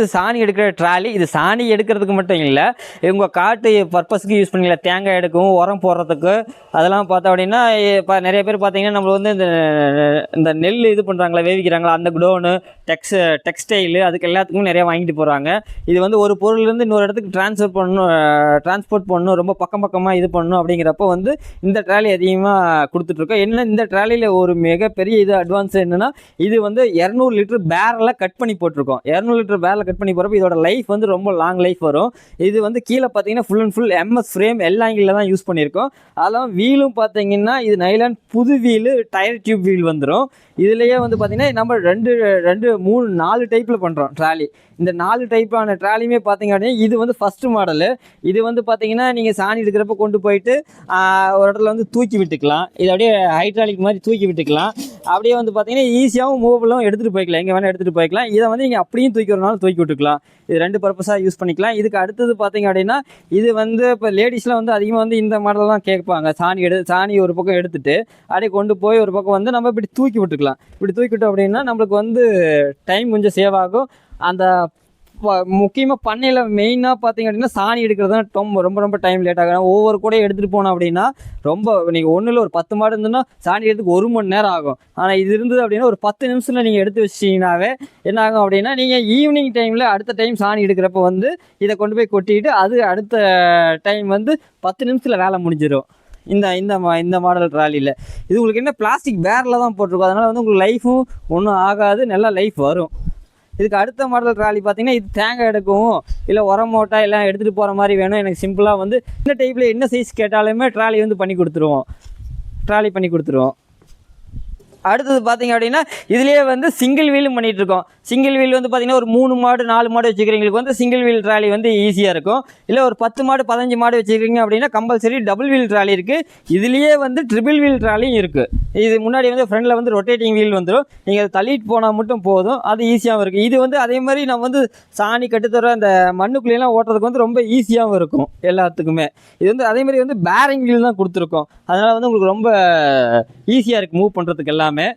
இது சாணி எடுக்கிற ட்ராலி இது சாணி எடுக்கிறதுக்கு மட்டும் இல்லை உங்கள் காட்டு பர்பஸ்க்கு யூஸ் பண்ணிக்கல. தேங்காய் எடுக்கவும் உரம் போடுறதுக்கு அதெல்லாம் பார்த்தோம் அப்படின்னா இப்போ நிறைய பேர் பார்த்தீங்கன்னா நம்ம வந்து இந்த இந்த நெல் இது பண்ணுறாங்களா வேவிக்கிறாங்களா அந்த குடோனு டெக்ஸ் டெக்ஸ்டைலு அதுக்கு எல்லாத்துக்கும் நிறைய வாங்கிட்டு போகிறாங்க இது வந்து ஒரு பொருள்லேருந்து இன்னொரு இடத்துக்கு ட்ரான்ஸ்ஃபர் பண்ணணும் டிரான்ஸ்போர்ட் பண்ணணும் ரொம்ப பக்கம் பக்கமாக இது பண்ணணும் அப்படிங்கிறப்ப வந்து இந்த ட்ராலி அதிகமாக கொடுத்துட்ருக்கோம். என்ன இந்த ட்ராலியில் ஒரு மிகப்பெரிய இது அட்வான்ஸ் என்னென்னா இது வந்து இரநூறு லிட்டர் பேரலாக கட் பண்ணி போட்டிருக்கோம். இரநூறு லிட்டர் பேரலை கட் பண்ணி போகிறப்ப இதோட லைஃப் வந்து ரொம்ப லாங் லைஃப் வரும். இது வந்து கீழே பார்த்தீங்கன்னா full and full MS frame எல்லா ஆங்கிளில் தான் யூஸ் பண்ணியிருக்கோம். அதெல்லாம் வீலும் பார்த்தீங்கன்னா இது நைலான் புது வீலு டயர் டியூப் வீல் வந்துடும் இதுலேயே வந்து பார்த்தீங்கன்னா நம்ம ரெண்டு ரெண்டு மூணு நாலு டைப்பில் பண்ணுறோம் ட்ராலி இந்த நாலு டைப்பான ட்ராலியுமே பார்த்தீங்க அப்படின்னா இது வந்து ஃபஸ்ட்டு மாடலு இது வந்து பார்த்தீங்கன்னா நீங்கள் சாணி எடுக்கிறப்ப கொண்டு போயிட்டு ஒரு இடத்துல வந்து தூக்கி விட்டுக்கலாம். இது அப்படியே ஹைட்ராலிக் மாதிரி தூக்கி விட்டுக்கலாம். அப்படியே வந்து பார்த்தீங்கன்னா ஈஸியாகவும் மூவபுளாகவும் எடுத்துகிட்டு போய்க்கலாம். எங்கே வேணால் எடுத்துகிட்டு போய்க்கலாம். இதை வந்து நீங்கள் அப்படியும் தூக்கி வரனாலும் தூக்கி விட்டுக்கலாம். இது ரெண்டு பர்பஸாக யூஸ் பண்ணிக்கலாம். இதுக்கு அடுத்தது பார்த்தீங்க அப்படின்னா இது வந்து இப்போ லேடிஸ்லாம் வந்து அதிகமாக வந்து இந்த மாடல் தான் கேட்பாங்க. சாணி எடு சாணி ஒரு பக்கம் எடுத்துட்டு அப்படியே கொண்டு போய் ஒரு பக்கம் வந்து நம்ம இப்படி தூக்கி விட்டுக்கலாம். இப்படி தூக்கி விட்டோம் அப்படின்னா நம்மளுக்கு வந்து டைம் கொஞ்சம் சேவ் ஆகும். அந்த முக்கியமாக பண்ணையில் மெயினாக பார்த்தீங்க அப்படின்னா சாணி எடுக்கிறது தான் ரொம்ப ரொம்ப ரொம்ப டைம் லேட் ஆகும். ஒவ்வொரு கூட எடுத்துகிட்டு போனோம் அப்படின்னா ரொம்ப நீங்கள் ஒன்றில் ஒரு பத்து மாடு இருந்ததுன்னா சாணி எடுத்துக்கு ஒரு மணி நேரம் ஆகும். ஆனால் இது இருந்தது அப்படின்னா ஒரு பத்து நிமிஷத்தில் நீங்கள் எடுத்து வச்சிட்டிங்கனாவே என்ன ஆகும் அப்படின்னா நீங்கள் ஈவினிங் டைமில் அடுத்த டைம் சாணி எடுக்கிறப்ப வந்து இதை கொண்டு போய் கொட்டிட்டு அது அடுத்த டைம் வந்து பத்து நிமிஷத்தில் வேலை முடிஞ்சிடும் இந்த இந்த மா இந்த மாடல் ட்ராலியில் இது உங்களுக்கு என்ன பிளாஸ்டிக் பேரில் தான் போட்டிருக்கோம். அதனால் வந்து உங்களுக்கு லைஃபும் ஒன்றும் ஆகாது. நல்லா லைஃப் வரும். இதுக்கு அடுத்த மாடல் ட்ராலி பார்த்தீங்கன்னா இது தேங்காய் எடுக்கவும் இல்லை உரம் மூட்டை எல்லாம் எடுத்துகிட்டு போகிற மாதிரி வேணும். எனக்கு சிம்பிளாக வந்து இந்த டைப்பில் என்ன சைஸ் கேட்டாலுமே ட்ராலி வந்து பண்ணி கொடுத்துருவோம். ட்ராலி பண்ணி கொடுத்துருவோம். அடுத்தது பார்த்தீங்க அப்படின்னா இதுலேயே வந்து சிங்கிள் வீலும் பண்ணிகிட்ருக்கோம் சிங்கிள் வீல் வந்து பார்த்திங்கன்னா ஒரு மூணு மாடு நாலு மாடு வச்சுக்கிறவங்களுக்கு வந்து சிங்கிள் வீல் ட்ராலி வந்து ஈஸியாக இருக்கும். இல்லை ஒரு பத்து மாடு பதினஞ்சு மாடு வச்சுக்கிறீங்க அப்படின்னா கம்பல்சரி டபுள் வீல் ட்ராலி இருக்குது இதுலேயே வந்து ட்ரிபிள் வீல் ட்ராலியும் இருக்குது இது முன்னாடி வந்து ஃப்ரண்டில் வந்து ரொட்டேட்டிங் வீல் வந்துடும் நீங்கள் அதை தள்ளிட்டு போனால் மட்டும் போதும். அது ஈஸியாகவும் இருக்கும். இது வந்து அதே மாதிரி நம்ம வந்து சாணி கட்டுத்தர அந்த மண்ணுக்குள்ளேலாம் ஓட்டுறதுக்கு வந்து ரொம்ப ஈஸியாகவும் இருக்கும் எல்லாத்துக்குமே. இது வந்து அதே மாதிரி வந்து பேரிங் வீல் தான் கொடுத்துருக்கோம். அதனால் வந்து உங்களுக்கு ரொம்ப ஈஸியாக இருக்குது மூவ் பண்ணுறதுக்கு எல்லாமே.